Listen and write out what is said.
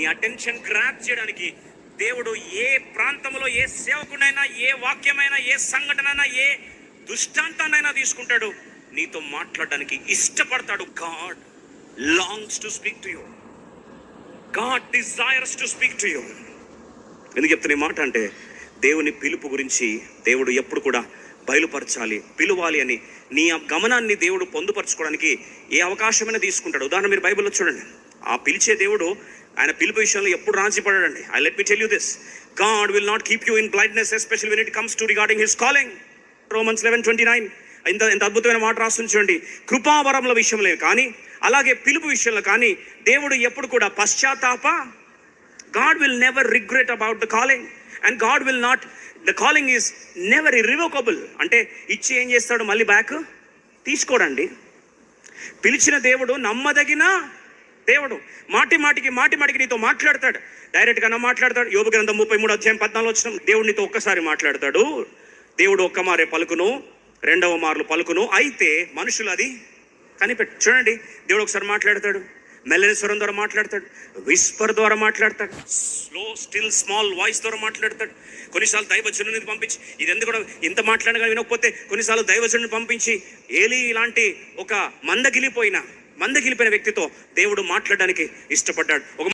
నీ attention grab చేయడానికి దేవుడు ఏ ప్రాంతంలో ఏ సేవకుడైనా ఏ వాక్యమైనా ఏ సంఘటనైనా ఏ దుష్టాంతానైనా తీసుకుంటాడు. నీతో మాట్లాడడానికి ఇష్టపడతాడు God longs to speak to you God desires to speak to you ఎందుకు చెప్తున్న మాట అంటే దేవుని పిలుపు గురించి దేవుడు ఎప్పుడు కూడా బయలుపరచాలి పిలువాలి అని. నీ ఆ గమనాన్ని దేవుడు పొందుపరచుకోవడానికి ఏ అవకాశమైనా తీసుకుంటాడు. ఉదాహరణ మీరు బైబిల్లో చూడండి. ఆ పిలిచే దేవుడు ఆయన పిలుపు విషయంలో ఎప్పుడు రాజీ పడాడండి. I let me tell you this God will not keep you in blindness especially when it comes to regarding his calling Romans eleven twenty nine ఇంత ఎంత అద్భుతమైన మాట రాస్తుంది చూడండి. కృపావరముల విషయంలో కానీ అలాగే పిలుపు విషయంలో కానీ దేవుడు ఎప్పుడు కూడా పశ్చాత్తాప God will never regret about the calling and God will not the calling is never irrevocable అంటే ఇచ్చి ఏం చేస్తాడు? మళ్ళీ బ్యాక్ తీసుకోడండి. పిలిచిన దేవుడు నమ్మదగిన దేవుడు మాటి మాటికి మాటి మాటికి నీతో మాట్లాడతాడు. డైరెక్ట్గా మాట్లాడతాడు. యోగ గ్రంథం ముప్పై మూడు అధ్యాయం పద్నాలుగు వచ్చిన దేవుడు నీతో ఒక్కసారి మాట్లాడతాడు. దేవుడు ఒక్క మారే పలుకును రెండవ మార్లు పలుకును. అయితే మనుషులు అది కనిపెట్టు చూడండి దేవుడు ఒకసారి మాట్లాడతాడు. మెల్లని స్వరం ద్వారా మాట్లాడతాడు. విస్పర్ ద్వారా మాట్లాడతాడు. స్లో స్టిల్ స్మాల్ వాయిస్ ద్వారా మాట్లాడతాడు. కొన్నిసార్లు దైవజనుని పంపించి ఇది ఎందుకు ఇంత మాట్లాడగా వినకపోతే కొన్నిసార్లు దైవజనుని పంపించి ఏలి ఇలాంటి ఒక మందగిలిపోయినా మందగిలిపోయిన వ్యక్తితో దేవుడు మాట్లాడడానికి ఇష్టపడ్డాడు. ఒక